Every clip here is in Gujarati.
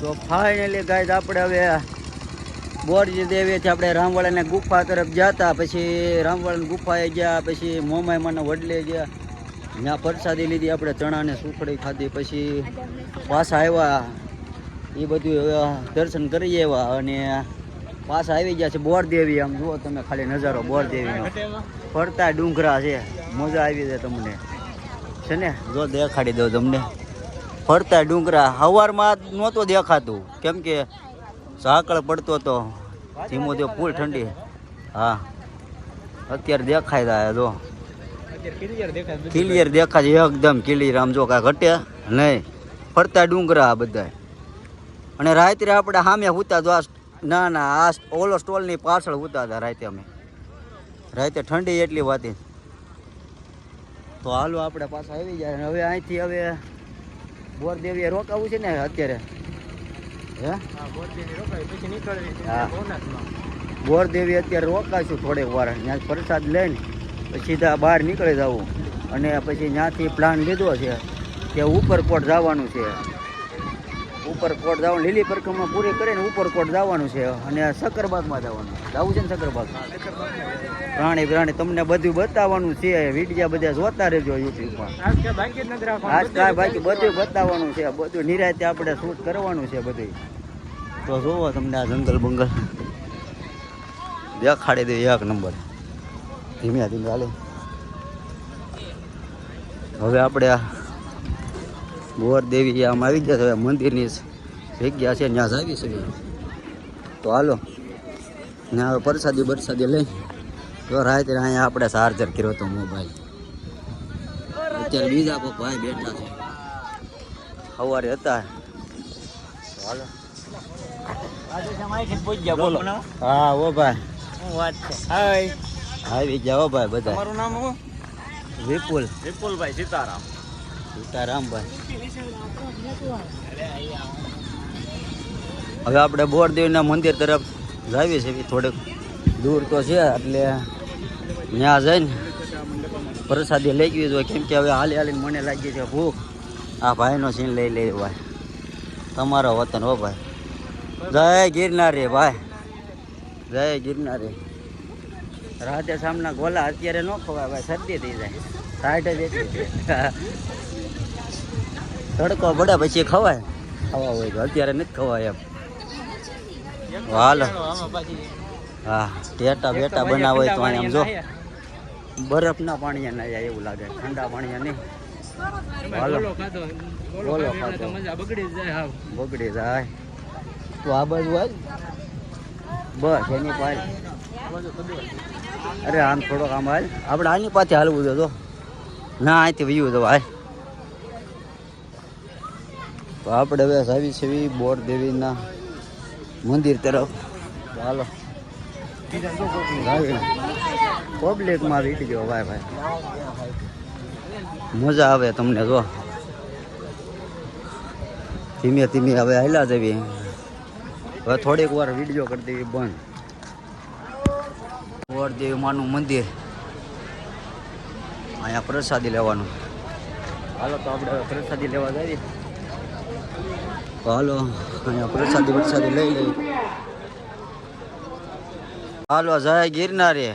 તો ફાઇનલી ગાય આપણે હવે બોરજી દેવીથી આપણે રામવાળાને ગુફા તરફ જતા. પછી રામવાળાની ગુફાએ ગયા, પછી મોમાઈમાના વડલે ગયા. ત્યાં પ્રસાદી લીધી આપણે ચણાને સુખડી ખાધી. પછી પાછા આવ્યા. એ બધું દર્શન કરી આવ્યા અને પાછા આવી ગયા છે બોરદેવી. આમ જુઓ તમે ખાલી નજારો બોરદેવીનો. ફરતા ડુંગરા છે. મજા આવી જાય તમને. છે ને? જો દેખાડી દઉં તમને. ફરતા ડુંગરા હવારમાં નહોતું દેખાતું. કેમ કે સાંકળ પડતો હતો. ધીમો ધીમો ફૂલ ઠંડી. હા. અત્યારે દેખાય થાય જો. ક્લિયર દેખાય એકદમ ક્લિયર આમ જો કાંઈ ઘટે નહીં. ફરતા ડુંગરા બધા અને રાત્રે આપણે સામે હુતા આ ના ના, આ ઓલો સ્ટોલની પાછળ હુતા હતા રાતે અમે. રાતે ઠંડી એટલી વાતી. તો હાલો આપણે પાછા આવી જાય હવે અહીંથી હવે બોરદેવીએ રોકાવું છે ને અત્યારે? હે? હા. બોરદેવી અત્યારે રોકાશું થોડીક વાર ત્યાં પ્રસાદ લઈને પછી સીધા બહાર નીકળી જવું. અને પછી ત્યાંથી પ્લાન લીધો છે કે ઉપરકોટ જવાનું છે. ઉપરકોટ જવાનું લીલી પરિક્રમા પૂરી કરીને ઉપરકોટ જવાનું છે અને સકરબાગમાં જવાનું. જવું છે ને સક્કરબાગ પ્રાણી પ્રાણી તમને બધું બતાવવાનું છે. વિડીયા બધા જોતા રહેજો યુટ્યુબમાં. આજ કાંઈ બાકી બધું બતાવવાનું છે. બધું નિરાતે આપણે શૂટ કરવાનું છે બધું. તો જોવો તમને આ જંગલ બંગલ. દેખાડી દે એક નંબર. ધીમે ધીમે હાલે. હવે આપણે આ ગોરદેવી આમ આવી ગયા છે. મંદિરની જગ્યા છે ત્યાં જ આવી શકીએ તો હાલો. ત્યાં હવે પ્રસાદી બરસાદી લઈ. તો ત્યારે અહીંયા આપણે ચાર્જર કર્યો હતો મોબાઈલ અત્યારે બીજા કોઈ ભાઈ બેઠા છે. સવારે હતા. હા ઓ ભાઈ. આવી હો ભાઈ બધા. તમારું નામ શું? વિપુલ. વિપુલભાઈ સીતારામ. સીતારામભાઈ હવે આપણે બોરદેવના મંદિર તરફ જાવી છે થોડેક દૂર તો છે એટલે ત્યાં જઈને પ્રસાદી લઈ ગયું હોય. કેમ કે હવે હાલી હાલીને મને લાગી છે, ભૂખ. આ ભાઈનો સીન લઈ લે ભાઈ. તમારો વતન હો ભાઈ. જય ગિરનારી ભાઈ. જય ગિરનારી. રાતે સામના ગોલા અત્યારે ન ખવાય ભાઈ, શરદી થઈ જાય. સાઠ જ એટલી તડકો પડે પછી ખવાય. ખાવા હોય તો અત્યારે નથી ખવાય એમ. હાલ હા, ટેટા બેટા બનાવે તો આમ જો. બરફના પાણી ના જાય એવું લાગે. ઠંડા પાણી નહીં. બોલો બગડી જાય તો આ બાજુ આજ? બસ એની પાસે અરે આમ થોડોક આમ હાલ. આપણે આની પાસે હાલવું તો ના અહીંથી વયું તો હાલ. તો આપણે હવે આવી છે બોર દેવીના મંદિર તરફ. ચાલો હાલો. પબ્લિકમાં ગયો ભાઈ ભાઈ. મજા આવે તમને, જો. ધીમે ધીમે હવે હાલ્યા જવી હવે થોડીક વાર વીડિયો કરી દેવી બંધ. વરદેવી માનું મંદિર. અહીંયા પ્રસાદી લેવાનું. હાલો, તો આપણે પ્રસાદી લેવા જઈએ. હાલો, અહીંયા પ્રસાદી પ્રસાદી લઈ લઈ હાલો, જાય ગિરનારી.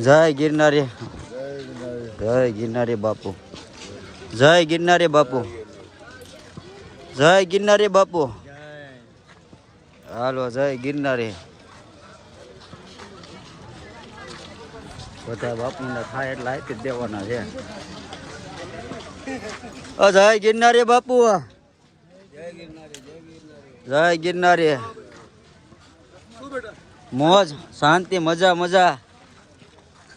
જય ગિરનારી. જય ગિરનારી બાપુ. જય ગિરનારી બાપુ. જય ગિરનારી બાપુ. હાલો, જય ગિરનારી. બધા બાપુને થાય એટલે આપી દેવાના છે. જય ગિરનારી બાપુ. જય ગિરનારી. મોજ, શાંતિ, મજા મજા.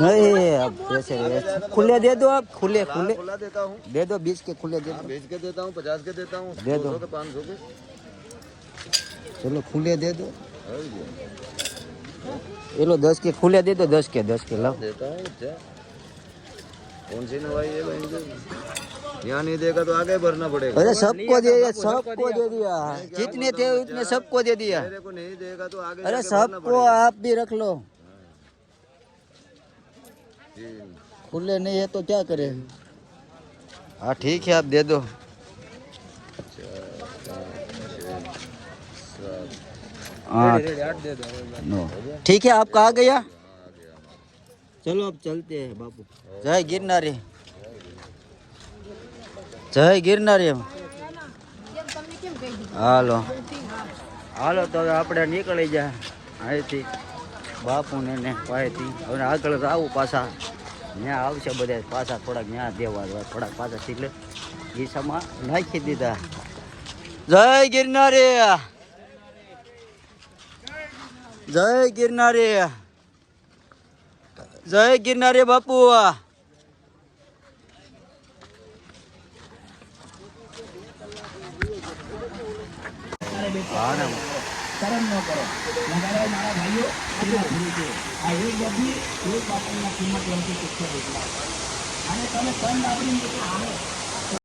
नहीं अब ऐसे- खुले दे दो आप खुले खुले। खुला देता हूँ। दे दो बीस के खुले दे दो। बेच के देता हूँ पचास के देता हूँ दे दो। पाँच सौ के। चलो खुले दे दो। ये। लो दस के खुले दे दो दस के दस के लाओ। देता हूँ कौन सी नवाई है भाई? यहाँ नहीं देगा तो आगे भरना पड़ेगा। अरे सबको दे दिया सबको दे दिया। जितने थे उतने सबको दे दिया। मेरे को नहीं देगा तो आगे अरे सबको आप भी रख लो। खुले नहीं है तो क्या करें? हाँ ठीक है आप दे दो। आठ ठीक है आपका आ गया? चलो अब चलते हैं बापू जय गिरनारी। જય ગિરનારી હાલો. હાલો તો હવે આપણે નીકળી જાય અહીંથી બાપુને ને પાસેથી. હવે આગળ આવું પાછા. ત્યાં આવશે બધા. પાછા થોડાક ત્યાં દેવા થોડાક પાછા શીખલે ગીસામાં નાખી દીધા. જય ગિરનારી. જય ગિરનારી. જય ગિરનારી બાપુ. શરમ ન કરો નગરાય મારા ભાઈઓ કેટલા આ એક બધી એક કિંમત લખી શીખે અને તમે તન આપણી આને